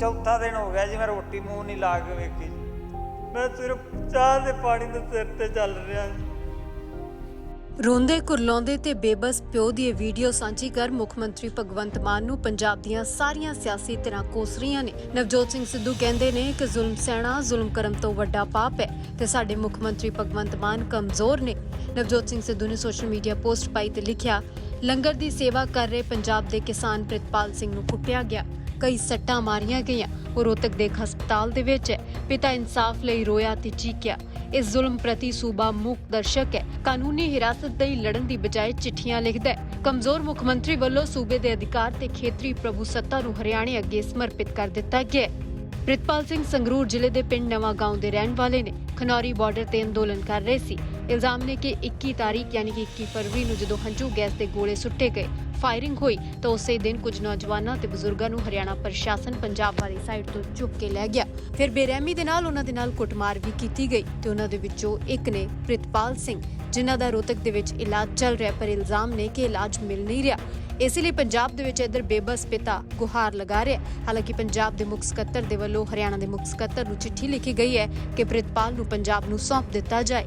ਚੌਥਾ ਦਿਨ ਹੋ ਗਿਆ ਜੀ, ਮੈਂ ਰੋਟੀ ਮੂੰਹ ਨਹੀਂ ਲਾ ਕੇ ਵੇਖੀ ਮੈਂ ਸਿਰਫ ਚਾਹ ਦੇ ਪਾਣੀ ਦੇ ਸਿਰ ਤੇ ਚੱਲ ਰਿਹਾ ਜੀ। ਰੋਂਦੇ ਕੁਰਲਾਉਂਦੇ ਤੇ ਬੇਬਸ ਪਿਓ ਦੀ ਇਹ ਵੀਡੀਓ ਸਾਂਝੀ ਕਰ ਮੁੱਖ ਮੰਤਰੀ ਭਗਵੰਤ ਮਾਨ ਨੂੰ ਪੰਜਾਬ ਦੀਆਂ ਸਾਰੀਆਂ ਸਿਆਸੀ ਧਿਰਾਂ ਕੋਸ ਰਹੀਆਂ ਨੇ। ਨਵਜੋਤ ਸਿੰਘ ਸਿੱਧੂ ਕਹਿੰਦੇ ਨੇ ਕਿ ਜ਼ੁਲਮ ਸਹਿਣਾ ਜ਼ੁਲਮ ਕਰਨ ਤੋਂ ਵੱਡਾ ਪਾਪ ਹੈ ਤੇ ਸਾਡੇ ਮੁੱਖ ਮੰਤਰੀ ਭਗਵੰਤ ਮਾਨ ਕਮਜ਼ੋਰ ਨੇ। ਨਵਜੋਤ ਸਿੰਘ ਸਿੱਧੂ ਨੇ ਸੋਸ਼ਲ ਮੀਡੀਆ ਪੋਸਟ ਪਾਈ ਤੇ ਲਿਖਿਆ, ਲੰਗਰ ਦੀ ਸੇਵਾ ਕਰ ਰਹੇ ਪੰਜਾਬ ਦੇ ਕਿਸਾਨ ਪ੍ਰਿਤਪਾਲ ਸਿੰਘ ਨੂੰ ਕੁੱਟਿਆ ਗਿਆ। ਕਈ ਸੱਟਾਂ ਮਾਰੀਆਂ ਗਈਆਂ। ਉਹ ਰੋਹਤਕ ਦੇ ਹਸਪਤਾਲ ਦੇ ਵਿੱਚ ਹੈ। ਪਿਤਾ ਇਨਸਾਫ ਲਈ ਰੋਇਆ ਤੇ ਚੀਕਿਆ। ਇਸ ਜ਼ੁਲਮ ਪ੍ਰਤੀ ਸੂਬਾ ਮੁੱਖ ਦਰਸ਼ਕ ਹੈ। ਕਾਨੂੰਨੀ ਹਿਰਾਸਤ ਲਈ ਲੜਨ ਦੀ ਬਜਾਏ ਚਿੱਠੀਆਂ ਲਿਖਦਾ ਹੈ। ਕਮਜ਼ੋਰ ਮੁੱਖ ਮੰਤਰੀ ਵੱਲੋਂ ਸੂਬੇ ਦੇ ਅਧਿਕਾਰ ਤੇ ਖੇਤਰੀ ਪ੍ਰਭੂ ਸੱਤਾ ਨੂੰ ਹਰਿਆਣੇ ਅੱਗੇ ਸਮਰਪਿਤ ਕਰ ਦਿੱਤਾ ਗਿਆ ਪ੍ਰਿਤਪਾਲ ਸਿੰਘ ਸੰਗਰੂਰ ਜ਼ਿਲ੍ਹੇ ਦੇ ਪਿੰਡ ਨਵਾਂ ਗਾਉਂ ਦੇ ਰਹਿਣ ਵਾਲੇ ਨੇ ਖਨੌਰੀ ਬਾਰਡਰ ਤੇ ਅੰਦੋਲਨ ਕਰ ਰਹੇ ਸੀ। ਇਲਜ਼ਾਮ ਨੇ ਕਿ 21 ਤਾਰੀਖ ਯਾਨੀ ਕਿ 21 ਫਰਵਰੀ ਨੂੰ ਜਦੋਂ ਹੰਝੂ ਗੈਸ ਦੇ ਗੋਲੇ ਸੁੱਟੇ ਗਏ ਫਾਇਰਿੰਗ ਹੋਈ ਤਾਂ ਉਸੇ ਦਿਨ ਕੁਝ ਨੌਜਵਾਨਾਂ ਤੇ ਬਜ਼ੁਰਗਾਂ ਨੂੰ ਹਰਿਆਣਾ ਪ੍ਰਸ਼ਾਸਨ ਪੰਜਾਬ ਵਾਲੀ ਸਾਈਡ ਤੋਂ ਚੁੱਕ ਕੇ ਲੈ ਗਿਆ। ਫਿਰ ਬੇਰਹਿਮੀ ਦੇ ਨਾਲ ਉਹਨਾਂ ਦੇ ਨਾਲ ਕੁੱਟਮਾਰ ਵੀ ਕੀਤੀ ਗਈ ਤੇ ਉਹਨਾਂ ਦੇ ਵਿੱਚੋਂ ਇੱਕ ਨੇ ਪ੍ਰਿਤਪਾਲ ਸਿੰਘ, ਜਿਨ੍ਹਾਂ ਦਾ ਰੋਹਤਕ ਦੇ ਵਿੱਚ ਇਲਾਜ ਚੱਲ ਰਿਹਾ ਪਰ ਇਲਜ਼ਾਮ ਨੇ ਕਿ ਇਲਾਜ ਮਿਲ ਨਹੀਂ ਰਿਹਾ। ਇਸੇ ਲਈ ਪੰਜਾਬ ਦੇ ਵਿੱਚ ਇਧਰ ਬੇਬਸ ਪਿਤਾ ਗੁਹਾਰ ਲਗਾ ਰਿਹਾ ਹਾਲਾਂਕਿ ਪੰਜਾਬ ਦੇ ਮੁੱਖ ਸਕੱਤਰ ਦੇ ਵੱਲੋਂ ਹਰਿਆਣਾ ਦੇ ਮੁੱਖ ਸਕੱਤਰ ਨੂੰ ਚਿੱਠੀ ਲਿਖੀ ਗਈ ਹੈ ਕਿ ਪ੍ਰਿਤਪਾਲ ਨੂੰ ਪੰਜਾਬ ਨੂੰ ਸੌਂਪ ਦਿੱਤਾ ਜਾਏ।